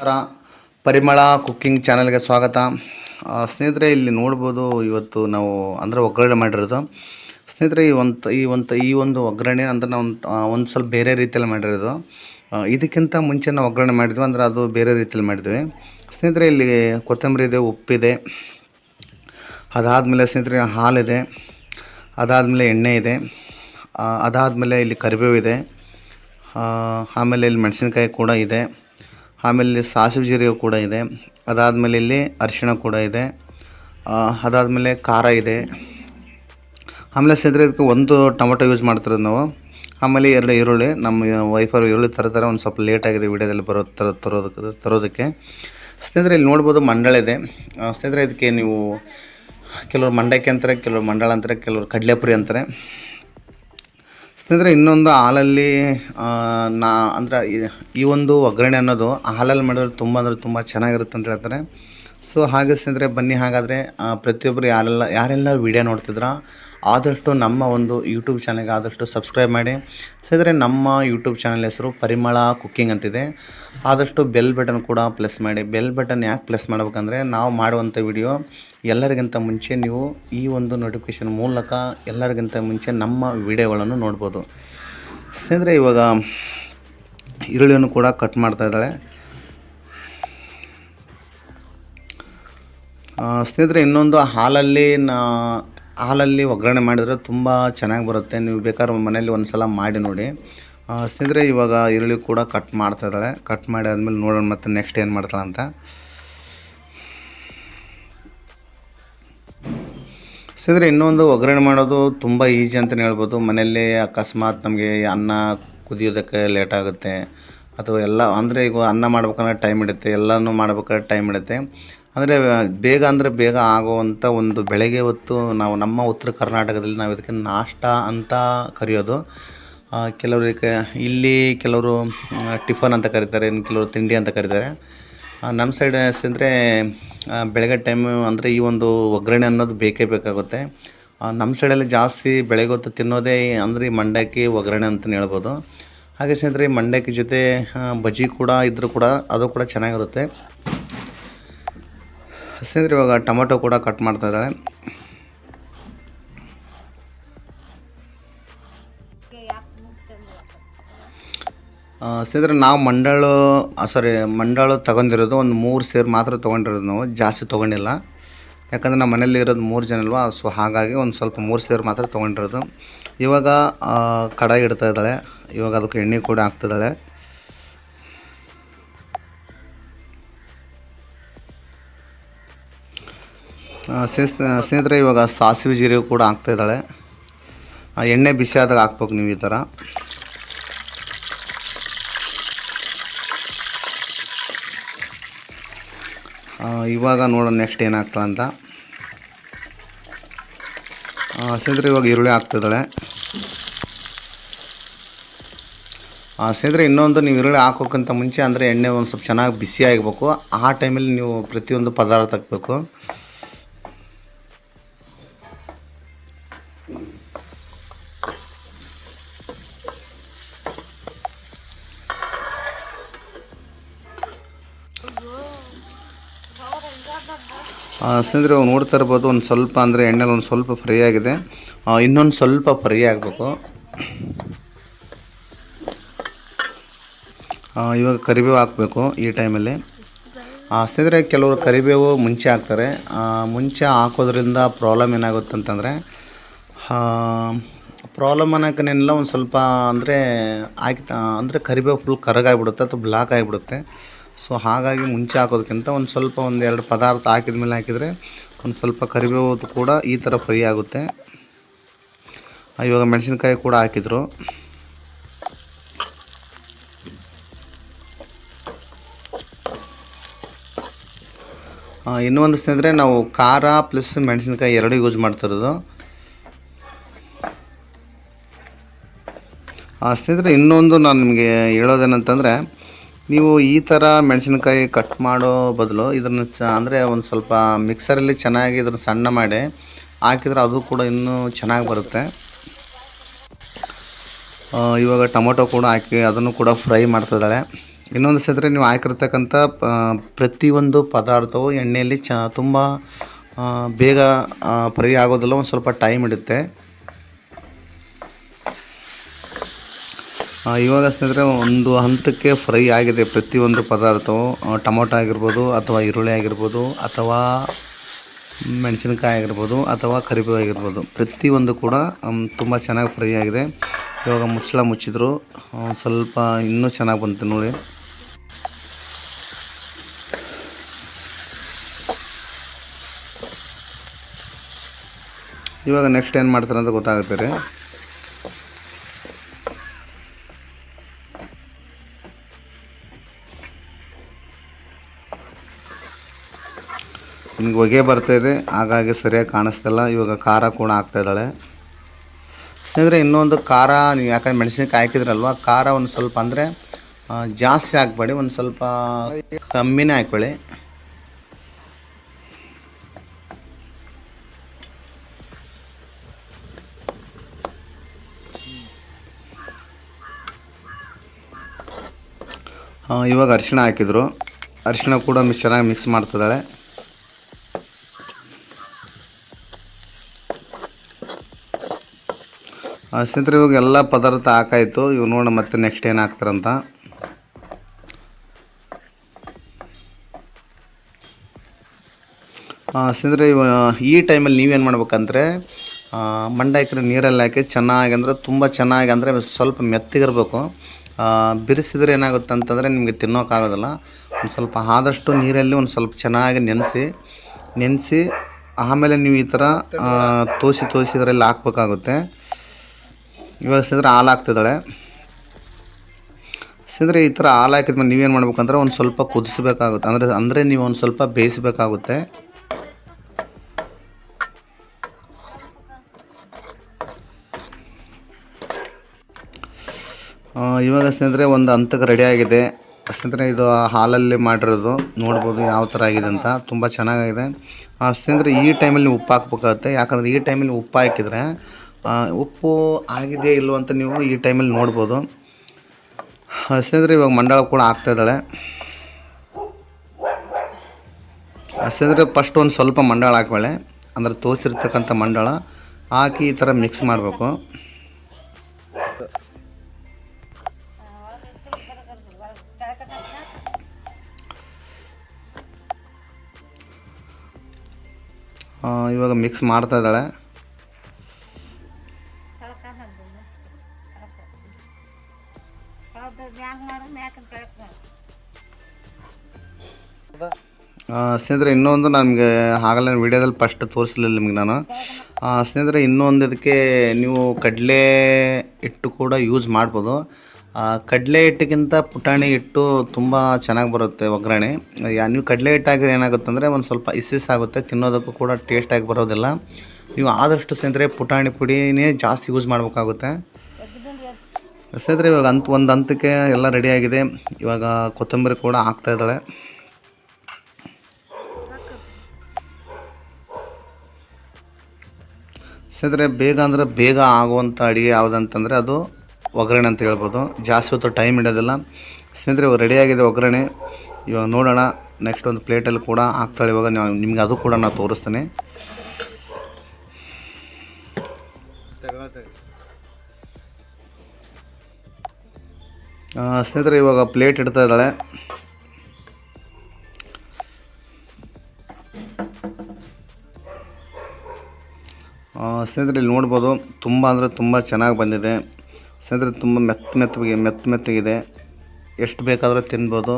ನಮಸ್ಕಾರ. ಪರಿಮಳ ಕುಕ್ಕಿಂಗ್ ಚಾನಲ್ಗೆ ಸ್ವಾಗತ. ಸ್ನೇಹಿತರೆ, ಇಲ್ಲಿ ನೋಡ್ಬೋದು ಇವತ್ತು ನಾವು ಅಂದರೆ ಒಗ್ಗರಣೆ ಮಾಡಿರೋದು. ಸ್ನೇಹಿತರೆ, ಈ ಒಂದು ಈ ಒಂದು ಈ ಒಂದು ಒಗ್ಗರಣೆ ಅಂದ್ರೆ ನಾವು ಒಂದು ಸ್ವಲ್ಪ ಬೇರೆ ರೀತಿಯಲ್ಲಿ ಮಾಡಿರೋದು. ಇದಕ್ಕಿಂತ ಮುಂಚೆ ನಾವು ಒಗ್ಗರಣೆ ಮಾಡಿದ್ವಿ ಅಂದ್ರೆ ಅದು ಬೇರೆ ರೀತಿಯಲ್ಲಿ ಮಾಡಿದ್ವಿ. ಸ್ನೇಹಿತರೆ, ಇಲ್ಲಿ ಕೊತ್ತಂಬರಿ ಇದೆ, ಉಪ್ಪಿದೆ. ಅದಾದಮೇಲೆ ಸ್ನೇಹಿತರೆ, ಹಾಲಿದೆ. ಅದಾದಮೇಲೆ ಎಣ್ಣೆ ಇದೆ. ಅದಾದಮೇಲೆ ಇಲ್ಲಿ ಕರಿಬೇವು ಇದೆ. ಆಮೇಲೆ ಇಲ್ಲಿ ಮೆಣಸಿನ್ಕಾಯಿ ಕೂಡ ಇದೆ. ಆಮೇಲೆ ಸಾಸಿವೆ ಜೀರಿಗೆ ಕೂಡ ಇದೆ. ಅದಾದಮೇಲೆ ಇಲ್ಲಿ ಅರಿಶಿಣ ಕೂಡ ಇದೆ. ಅದಾದಮೇಲೆ ಖಾರ ಇದೆ. ಆಮೇಲೆ ಸ್ನೇಹಿತರೆ ಇದಕ್ಕೆ ಒಂದು ಟೊಮೊಟೊ ಯೂಸ್ ಮಾಡ್ತಿರೋದು ನಾವು. ಆಮೇಲೆ ಎರಡು ಈರುಳ್ಳಿ, ನಮ್ಮ ವೈಫರು ಈರುಳ್ಳಿ ತರ್ತಾರೆ, ಒಂದು ಸ್ವಲ್ಪ ಲೇಟ್ ಆಗಿದೆ ವಿಡಿಯೋದಲ್ಲಿ ಬರೋ ತರ ತರೋದಕ್ಕೆ ತರೋದಕ್ಕೆ. ಸ್ನೇಹಿತರೆ ಇಲ್ಲಿ ನೋಡ್ಬೋದು ಮಂಡಳ ಇದೆ. ಸ್ನೇಹಿತರೆ ಇದಕ್ಕೆ ನೀವು ಕೆಲವರು ಮಂಡಕ್ಕಿ ಅಂತಾರೆ, ಕೆಲವರು ಮಂಡಳ ಅಂತಾರೆ, ಕೆಲವರು ಕಡಲೆಪುರಿ ಅಂತಾರೆ. ಸ್ನೇಹಿತರೆ ಇನ್ನೊಂದು ಹಾಲಲ್ಲಿ ನಾ, ಅಂದ್ರೆ ಈ ಒಂದು ಒಗ್ಗರಣೆ ಅನ್ನೋದು ಹಾಲಲ್ಲಿ ಮಾಡಿದ್ರೆ ತುಂಬ ಅಂದರೆ ತುಂಬ ಚೆನ್ನಾಗಿರುತ್ತೆ ಅಂತ ಹೇಳ್ತಾರೆ. ಸೊ ಹಾಗೆ ಸ್ನೇಹಿತರೆ, ಬನ್ನಿ ಹಾಗಾದರೆ ಪ್ರತಿಯೊಬ್ಬರು ಯಾರೆಲ್ಲ ಯಾರೆಲ್ಲ ವಿಡಿಯೋ ನೋಡ್ತಿದ್ರ, ಆದಷ್ಟು ನಮ್ಮ ಒಂದು ಯೂಟ್ಯೂಬ್ ಚಾನಲ್ಗೆ ಆದಷ್ಟು ಸಬ್ಸ್ಕ್ರೈಬ್ ಮಾಡಿ. ಸ್ನೇಹಿತರೆ, ನಮ್ಮ ಯೂಟ್ಯೂಬ್ ಚಾನಲ್ ಹೆಸರು ಪರಿಮಳ ಕುಕ್ಕಿಂಗ್ ಅಂತಿದೆ. ಆದಷ್ಟು ಬೆಲ್ ಬಟನ್ ಕೂಡ ಪ್ಲಸ್ ಮಾಡಿ. ಬೆಲ್ ಬಟನ್ ಯಾಕೆ ಪ್ಲಸ್ ಮಾಡ್ಬೇಕಂದ್ರೆ, ನಾವು ಮಾಡುವಂಥ ವಿಡಿಯೋ ಎಲ್ಲರಿಗಿಂತ ಮುಂಚೆ ನೀವು ಈ ಒಂದು ನೋಟಿಫಿಕೇಶನ್ ಮೂಲಕ ಎಲ್ಲರಿಗಿಂತ ಮುಂಚೆ ನಮ್ಮ ವಿಡಿಯೋಗಳನ್ನು ನೋಡ್ಬೋದು. ಸ್ನೇಹಿತರೆ, ಇವಾಗ ಈರುಳ್ಳಿಯನ್ನು ಕೂಡ ಕಟ್ ಮಾಡ್ತಾ ಇದ್ದಾಳೆ. ಸ್ನೇಹಿತರೆ, ಇನ್ನೊಂದು ಹಾಲಲ್ಲಿ ನಾ, ಹಾಲಲ್ಲಿ ಒಗ್ಗರಣೆ ಮಾಡಿದರೆ ತುಂಬ ಚೆನ್ನಾಗಿ ಬರುತ್ತೆ. ನೀವು ಬೇಕಾದ್ರೆ ಮನೆಯಲ್ಲಿ ಒಂದು ಸಲ ಮಾಡಿ ನೋಡಿ. ಸ್ನೇಹಿತರೆ, ಇವಾಗ ಈರುಳ್ಳಿ ಕೂಡ ಕಟ್ ಮಾಡ್ತಾ ಇದ್ದಾಳೆ ಕಟ್ ಮಾಡಿ ಆದಮೇಲೆ ನೋಡೋಣ ಮತ್ತೆ ನೆಕ್ಸ್ಟ್ ಏನು ಮಾಡ್ತಾಳೆ ಅಂತ. ಸ್ನೇಹಿತರೆ, ಇನ್ನೊಂದು ಒಗ್ಗರಣೆ ಮಾಡೋದು ತುಂಬ ಈಜಿ ಅಂತಲೇ ಹೇಳ್ಬೋದು. ಮನೆಯಲ್ಲಿ ಅಕಸ್ಮಾತ್ ನಮಗೆ ಅನ್ನ ಕುದಿಯೋದಕ್ಕೆ ಲೇಟ್ ಆಗುತ್ತೆ. ಅಥವಾ ಎಲ್ಲ, ಅಂದರೆ ಈಗ ಅನ್ನ ಮಾಡ್ಬೇಕಂದ್ರೆ ಟೈಮ್ ಇಡುತ್ತೆ ಎಲ್ಲನೂ ಮಾಡ್ಬೇಕಾದ್ರೆ ಟೈಮ್ ಹಿಡಿಯುತ್ತೆ ಅಂದರೆ, ಬೇಗ ಅಂದರೆ ಬೇಗ ಆಗುವಂಥ ಒಂದು ಬೆಳಗ್ಗೆ ಹೊತ್ತು ನಾವು ನಮ್ಮ ಉತ್ತರ ಕರ್ನಾಟಕದಲ್ಲಿ ನಾವು ಇದಕ್ಕೆ ನಾಷ್ಟ ಅಂತ ಕರೆಯೋದು. ಕೆಲವರಿಗೆ ಇಲ್ಲಿ ಕೆಲವರು ಟಿಫನ್ ಅಂತ ಕರೀತಾರೆ, ಇನ್ನು ಕೆಲವರು ತಿಂಡಿ ಅಂತ ಕರೀತಾರೆ. ನಮ್ಮ ಸೈಡ್ ಅಂದರೆ ಬೆಳಗ್ಗೆ ಟೈಮು ಅಂದರೆ ಈ ಒಂದು ಒಗ್ಗರಣೆ ಅನ್ನೋದು ಬೇಕೇ ಬೇಕಾಗುತ್ತೆ. ನಮ್ಮ ಸೈಡಲ್ಲಿ ಜಾಸ್ತಿ ಬೆಳಗ್ಗೆ ಹೊತ್ತು ತಿನ್ನೋದೇ ಅಂದರೆ ಈ ಮಂಡಕ್ಕಿ ಒಗ್ಗರಣೆ ಅಂತಲೇ ಹೇಳ್ಬೋದು. ಹಾಗೆ ಸ್ನೇಹಿತರೆ ಮಂಡಕ್ಕಿ ಜೊತೆ ಬಜ್ಜಿ ಕೂಡ ಇದ್ದರೂ ಕೂಡ ಅದು ಕೂಡ ಚೆನ್ನಾಗಿರುತ್ತೆ. ಸ್ನೇಹಿತರೆ ಇವಾಗ ಟೊಮೊಟೊ ಕೂಡ ಕಟ್ ಮಾಡ್ತಾ ಇದ್ದಾಳೆ ಆ, ಸ್ನೇಹಿತರೆ ನಾವು ಮಂಡಾಳು ಸಾರಿ ಮಂಡಾಳು ತಗೊಂಡಿರೋದು ಒಂದು ಮೂರು ಸೇರು ಮಾತ್ರ ತೊಗೊಂಡಿರೋದು ನಾವು ಜಾಸ್ತಿ ತೊಗೊಂಡಿಲ್ಲ. ಯಾಕಂದರೆ ನಮ್ಮ ಮನೇಲಿ ಇರೋದು ಮೂರು ಜನ ಅಲ್ವಾ ಸೊ ಹಾಗಾಗಿ ಒಂದು ಸ್ವಲ್ಪ ಮೂರು ಸೇರು ಮಾತ್ರ ತೊಗೊಂಡಿರೋದು. ಇವಾಗ ಕಡಾಯಿ ಇಡ್ತಾ ಇದ್ದಾಳೆ ಇವಾಗ ಅದಕ್ಕೆ ಎಣ್ಣೆ ಕೂಡ ಹಾಕ್ತಿದ್ದಾಳೆ ಸ್ನೇಹಿತರೆ ಇವಾಗ ಸಾಸಿವೆ ಜೀರಿಗೆ ಕೂಡ ಹಾಕ್ತಾ ಇದ್ದಾಳೆ. ಆ, ಎಣ್ಣೆ ಬಿಸಿ ಆದಾಗ ಹಾಕ್ಬೇಕು ನೀವು ಈ ಥರ. ಇವಾಗ ನೋಡೋಣ ನೆಕ್ಸ್ಟ್ ಏನಾಗ್ತದೆ ಅಂತ. ಸ್ನೇಹಿತರೆ ಇವಾಗ ಈರುಳ್ಳಿ ಹಾಕ್ತಿದ್ದಾಳೆ ಸ್ನೇಹಿತರೆ ಇನ್ನೊಂದು ನೀವು ಈರುಳ್ಳಿ ಹಾಕೋಕ್ಕಿಂತ ಮುಂಚೆ ಅಂದರೆ ಎಣ್ಣೆ ಒಂದು ಸ್ವಲ್ಪ ಚೆನ್ನಾಗಿ ಬಿಸಿ ಆಗಬೇಕು ಆ ಟೈಮಲ್ಲಿ ನೀವು ಪ್ರತಿಯೊಂದು ಪದಾರ್ಥ ಹಾಕಬೇಕು. ಸ್ನೇಹಿತರೆ ನೋಡ್ತಾ ಇರ್ಬೋದು, ಒಂದು ಸ್ವಲ್ಪ ಅಂದರೆ ಎಣ್ಣೆಲಿ ಒಂದು ಸ್ವಲ್ಪ ಫ್ರೈ ಆಗಿದೆ. ಇನ್ನೊಂದು ಸ್ವಲ್ಪ ಫ್ರೈ ಆಗಬೇಕು. ಇವಾಗ ಕರಿಬೇವು ಹಾಕಬೇಕು ಈ ಟೈಮಲ್ಲಿ. ಸ್ನೇಹಿತರೆ, ಕೆಲವರು ಕರಿಬೇವು ಮುಂಚೆ ಹಾಕ್ತಾರೆ. ಮುಂಚೆ ಹಾಕೋದ್ರಿಂದ ಪ್ರಾಬ್ಲಮ್ ಏನಾಗುತ್ತೆ ಅಂತಂದರೆ ಪ್ರಾಬ್ಲಮ್ ಅನ್ನೋಕ್ಕೇನಿಲ್ಲ ಒಂದು ಸ್ವಲ್ಪ ಅಂದರೆ ಹಾಕಿ ಅಂದರೆ ಕರಿಬೇವು ಫುಲ್ ಕರಗಾಗ್ಬಿಡುತ್ತೆ ಅಥವಾ ಬ್ಲಾಕ್ ಆಗಿಬಿಡುತ್ತೆ. ಸೊ ಹಾಗಾಗಿ ಮುಂಚೆ ಹಾಕೋದಕ್ಕಿಂತ ಒಂದು ಸ್ವಲ್ಪ ಒಂದು ಎರಡು ಪದಾರ್ಥ ಹಾಕಿದ ಮೇಲೆ ಹಾಕಿದರೆ ಒಂದು ಸ್ವಲ್ಪ ಕರಿಬೇವು ಕೂಡ ಈ ಥರ ಫ್ರೈ ಆಗುತ್ತೆ. ಇವಾಗ ಮೆಣಸಿನ್ಕಾಯಿ ಕೂಡ ಹಾಕಿದರು. ಇನ್ನೂ ಒಂದು ಸ್ನೇಹಿತರೆ, ನಾವು ಖಾರ ಪ್ಲಸ್ ಮೆಣಸಿನ್ಕಾಯಿ ಎರಡು ಯೂಸ್ ಮಾಡ್ತಿರೋದು. ಸ್ನೇಹಿತರೆ, ಇನ್ನೊಂದು ನಾನು ನಿಮಗೆ ಹೇಳೋದೇನಂತಂದರೆ ನೀವು ಈ ಥರ ಮೆಣಸಿನಕಾಯಿ ಕಟ್ ಮಾಡೋ ಬದಲು ಇದನ್ನು ಚ ಅಂದರೆ ಒಂದು ಸ್ವಲ್ಪ ಮಿಕ್ಸರಲ್ಲಿ ಚೆನ್ನಾಗಿ ಇದನ್ನು ಸಣ್ಣ ಮಾಡಿ ಹಾಕಿದ್ರೆ ಅದು ಕೂಡ ಇನ್ನೂ ಚೆನ್ನಾಗಿ ಬರುತ್ತೆ. ಇವಾಗ ಟೊಮೊಟೊ ಕೂಡ ಹಾಕಿ ಅದನ್ನು ಕೂಡ ಫ್ರೈ ಮಾಡ್ತಿದ್ದಾಳೆ ಇನ್ನೊಂದು ಸದ್ರೆ ನೀವು ಹಾಕಿರ್ತಕ್ಕಂಥ ಪ್ರತಿಯೊಂದು ಪದಾರ್ಥವು ಎಣ್ಣೆಯಲ್ಲಿ ಚ ತುಂಬ ಬೇಗ ಫ್ರೈ ಆಗೋದಿಲ್ಲ ಒಂದು ಸ್ವಲ್ಪ ಟೈಮ್ ಹಿಡಿಯುತ್ತೆ ಇವಾಗ ಸ್ನೇಹಿತರೆ, ಒಂದು ಹಂತಕ್ಕೆ ಫ್ರೈ ಆಗಿದೆ ಪ್ರತಿಯೊಂದು ಪದಾರ್ಥವು. ಟೊಮೊಟೊ ಆಗಿರ್ಬೋದು, ಅಥವಾ ಈರುಳ್ಳಿ ಆಗಿರ್ಬೋದು, ಅಥವಾ ಮೆಣಸಿನ್ಕಾಯಿ ಆಗಿರ್ಬೋದು, ಅಥವಾ ಕರಿಬೇವು ಆಗಿರ್ಬೋದು. ಪ್ರತಿಯೊಂದು ಕೂಡ ತುಂಬ ಚೆನ್ನಾಗಿ ಫ್ರೈ ಆಗಿದೆ. ಇವಾಗ ಮುಚ್ಚಳ ಮುಚ್ಚಿದ್ರು. ಸ್ವಲ್ಪ ಇನ್ನೂ ಚೆನ್ನಾಗಿ ಬಂತು ನೋಡಿ. ಇವಾಗ ನೆಕ್ಸ್ಟ್ ಏನು ಮಾಡ್ತಾರೆ ಅಂತ ಗೊತ್ತಾಗುತ್ತೆ ರೀ. ನಿಮ್ಗೆ ಹೊಗೆ ಇದೆ, ಹಾಗಾಗಿ ಸರಿಯಾಗಿ ಕಾಣಿಸ್ತಿಲ್ಲ ಇವಾಗ ಖಾರ ಕೂಡ ಆಗ್ತಾ ಇದ್ದಾಳೆ. ಸ್ನೇಹಿತರೆ, ಇನ್ನೊಂದು ಖಾರ ನೀವು ಯಾಕಂದ್ರೆ ಮೆಣಸಿನ್ಕಾಯಿ ಹಾಕಿದ್ರಲ್ವ, ಖಾರ ಒಂದು ಸ್ವಲ್ಪ ಅಂದರೆ ಜಾಸ್ತಿ ಹಾಕ್ಬೇಡಿ ಒಂದು ಸ್ವಲ್ಪ ಕಮ್ಮಿನೇ ಹಾಕ್ಬೇಡಿ. ಇವಾಗ ಅರಿಶಿಣ ಹಾಕಿದ್ರು. ಅರಿಶಿಣ ಕೂಡ ಮಿಕ್ಸ್ ಚೆನ್ನಾಗಿ ಮಿಕ್ಸ್ ಮಾಡ್ತಿದ್ದಾಳೆ. ಸ್ನೇಹಿತರೆ ಇವಾಗ ಎಲ್ಲ ಪದಾರ್ಥ ಹಾಕಾಯಿತು. ಇವು ನೋಡೋಣ ಮತ್ತೆ ನೆಕ್ಸ್ಟ್ ಏನು ಹಾಕ್ತಾರಂತ. ಸ್ನೇಹಿತರೆ ಇವ ಈ ಟೈಮಲ್ಲಿ ನೀವೇನು ಮಾಡ್ಬೇಕಂದ್ರೆ ಆ, ಮಂಡ ಹಾಕಿರೋ ನೀರಲ್ಲಿ ಹಾಕಿ ಚೆನ್ನಾಗಿ ಅಂದರೆ ತುಂಬ ಚೆನ್ನಾಗಿ ಅಂದರೆ ಸ್ವಲ್ಪ ಮೆತ್ತಿಗಿರಬೇಕು. ಬಿರಿಸಿದ್ರೆ ಏನಾಗುತ್ತೆ ಅಂತಂದರೆ ನಿಮಗೆ ತಿನ್ನೋಕ್ಕಾಗೋದಿಲ್ಲ ಒಂದು ಸ್ವಲ್ಪ ಆದಷ್ಟು ನೀರಲ್ಲಿ ಒಂದು ಸ್ವಲ್ಪ ಚೆನ್ನಾಗಿ ನೆನೆಸಿ ನೆನೆಸಿ ಆಮೇಲೆ ನೀವು ಈ ಥರ ತೋಸಿ ತೋಸಿ ಇದರಲ್ಲಿ ಹಾಕ್ಬೇಕಾಗುತ್ತೆ. ಇವಾಗ ಸಿದ್ರೆ ಹಾಲು ಹಾಕ್ತಿದ್ದಾಳೆ. ಸಿದ್ರೆ ಈ ಥರ ಹಾಲು ಹಾಕಿದ್ಮೇಲೆ ನೀವೇನು ಮಾಡ್ಬೇಕಂದ್ರೆ ಒಂದು ಸ್ವಲ್ಪ ಕುದಿಸ್ಬೇಕಾಗುತ್ತೆ. ಅಂದರೆ ಅಂದರೆ ನೀವು ಒಂದು ಸ್ವಲ್ಪ ಬೇಯಿಸಬೇಕಾಗುತ್ತೆ. ಇವಾಗ ಸ್ನೇಹಿತರೆ ಒಂದು ಹಂತಕ್ಕೆ ರೆಡಿ ಆಗಿದೆ. ಸ್ನೇಹಿತರೆ ಇದು ಹಾಲಲ್ಲಿ ಮಾಡಿರೋದು. ನೋಡ್ಬೋದು ಯಾವ ಥರ ಆಗಿದೆ ಅಂತ. ತುಂಬ ಚೆನ್ನಾಗಿದೆ. ಸ್ನೇಹಿತರೆ ಈ ಟೈಮಲ್ಲಿ ಉಪ್ಪು ಹಾಕ್ಬೇಕಾಗುತ್ತೆ. ಯಾಕಂದರೆ ಈ ಟೈಮಲ್ಲಿ ಉಪ್ಪು ಹಾಕಿದರೆ ಉಪ್ಪು ಆಗಿದೆಯಾ ಇಲ್ವೋ ಅಂತ ನೀವು ಈ ಟೈಮಲ್ಲಿ ನೋಡ್ಬೋದು. ಸ್ನೇಹಿತರೆ ಇವಾಗ ಮಂಡಳ ಕೂಡ ಆಗ್ತಾ ಇದ್ದಾಳೆ. ಆ, ಸ್ನೇಹಿತರೆ ಫಸ್ಟ್ ಒಂದು ಸ್ವಲ್ಪ ಮಂಡಾಳ ಹಾಕ್ಬೇಳೆ. ಅಂದರೆ ತೋಸಿರ್ತಕ್ಕಂಥ ಮಂಡಾಳ ಹಾಕಿ ಈ ಥರ ಮಿಕ್ಸ್ ಮಾಡಬೇಕು. ಇವಾಗ ಮಿಕ್ಸ್ ಮಾಡ್ತಾ ಇದ್ದಾಳೆ. ಸ್ನೇಹಿತರೆ, ಇನ್ನೊಂದು ನಮಗೆ ಆಗಲ್ಲ ವಿಡಿಯೋದಲ್ಲಿ ಫಸ್ಟ್ ತೋರಿಸಲಿಲ್ಲ ನಿಮಗೆ ನಾನು. ಸ್ನೇಹಿತರೆ, ಇನ್ನೊಂದು ಇದಕ್ಕೆ ನೀವು ಕಡಲೆ ಹಿಟ್ಟು ಕೂಡ ಯೂಸ್ ಮಾಡ್ಬೋದು. ಕಡಲೆ ಹಿಟ್ಟಿಗಿಂತ ಪುಟಾಣಿ ಹಿಟ್ಟು ತುಂಬ ಚೆನ್ನಾಗಿ ಬರುತ್ತೆ ಒಗ್ಗರಣೆ. ನೀವು ಕಡಲೆ ಹಿಟ್ಟು ಏನಾಗುತ್ತೆ ಅಂದರೆ ಒಂದು ಸ್ವಲ್ಪ ಇಸಿಸ್ ಆಗುತ್ತೆ, ತಿನ್ನೋದಕ್ಕೂ ಕೂಡ ಟೇಸ್ಟಾಗಿ ಬರೋದಿಲ್ಲ. ನೀವು ಆದಷ್ಟು ಸ್ನೇಹಿತರೆ, ಪುಟಾಣಿ ಪುಡಿನೇ ಜಾಸ್ತಿ ಯೂಸ್ ಮಾಡಬೇಕಾಗುತ್ತೆ. ಸ್ನೇಹಿತರೆ, ಇವಾಗ ಅಂತ ಒಂದು ಹಂತಕ್ಕೆ ಎಲ್ಲ ರೆಡಿಯಾಗಿದೆ ಇವಾಗ ಕೊತ್ತಂಬರಿ ಕೂಡ ಹಾಕ್ತಾ ಇದ್ದಾಳೆ. ಸ್ನೇಹಿತರೆ ಬೇಗ ಅಂದರೆ ಬೇಗ ಆಗುವಂಥ ಅಡುಗೆ ಯಾವುದಂತಂದರೆ ಅದು ಒಗ್ಗರಣೆ ಅಂತ ಹೇಳ್ಬೋದು. ಜಾಸ್ತಿ ಹೊತ್ತು ಟೈಮ್ ಇಡೋದಿಲ್ಲ ಸ್ನೇಹಿತರೆ, ಇವಾಗ ರೆಡಿಯಾಗಿದೆ ಒಗ್ಗರಣೆ. ಇವಾಗ ನೋಡೋಣ ನೆಕ್ಸ್ಟ್ ಒಂದು ಪ್ಲೇಟಲ್ಲಿ ಕೂಡ ಹಾಕ್ತಾಳೆ ಇವಾಗ. ನಿಮಗೆ ಅದು ಕೂಡ ನಾನು ತೋರಿಸ್ತೇನೆ. ಸ್ನೇಹಿತರೆ, ಇವಾಗ ಪ್ಲೇಟ್ ಇಡ್ತಾ ಇದ್ದಾಳೆ. ಸ್ನೇಹಿತರೆ, ಇಲ್ಲಿ ನೋಡ್ಬೋದು ತುಂಬ ಅಂದರೆ ತುಂಬ ಚೆನ್ನಾಗಿ ಬಂದಿದೆ. ಸ್ನೇಹಿತರೆ, ತುಂಬ ಮೆತ್ತ ಮೆತ್ತಗೆ ಮೆತ್ತ ಮೆತ್ತಗಿದೆ. ಎಷ್ಟು ಬೇಕಾದರೂ ತಿನ್ಬೋದು.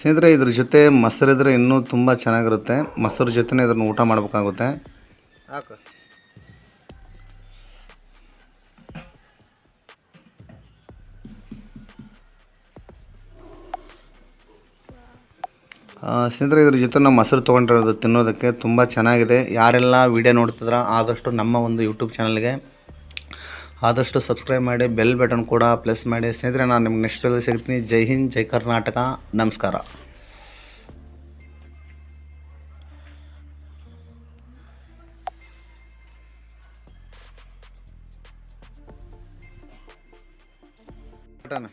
ಸ್ನೇಹಿತರೆ, ಇದ್ರ ಜೊತೆ ಮೊಸರಿದ್ರೆ ಇನ್ನೂ ತುಂಬ ಚೆನ್ನಾಗಿರುತ್ತೆ. ಮೊಸರು ಜೊತೆನೇ ಇದನ್ನು ಊಟ ಮಾಡಬೇಕಾಗುತ್ತೆ. ಸ್ನೇಹಿತರೆ, ಇದ್ರ ಜೊತೆ ನಮ್ಮ ಮೊಸರು ತೊಗೊಂಡಿರೋದು ತಿನ್ನೋದಕ್ಕೆ ತುಂಬ ಚೆನ್ನಾಗಿದೆ. ಯಾರೆಲ್ಲ ವೀಡಿಯೋ ನೋಡ್ತಿದ್ರ, ಆದಷ್ಟು ನಮ್ಮ ಒಂದು ಯೂಟ್ಯೂಬ್ ಚಾನಲ್ಗೆ ಆದಷ್ಟು ಸಬ್ಸ್ಕ್ರೈಬ್ ಮಾಡಿ ಬೆಲ್ ಬಟನ್ ಕೂಡ ಪ್ಲಸ್ ಮಾಡಿ. ಸ್ನೇಹಿತರೆ, ನಾನು ನಿಮ್ಗೆ ನೆಕ್ಸ್ಟ್ ಅಲ್ಲಿ ಸಿಗ್ತೀನಿ. ಜೈ ಹಿಂದ್, ಜೈ ಕರ್ನಾಟಕ. ನಮಸ್ಕಾರ. ಬಟನ್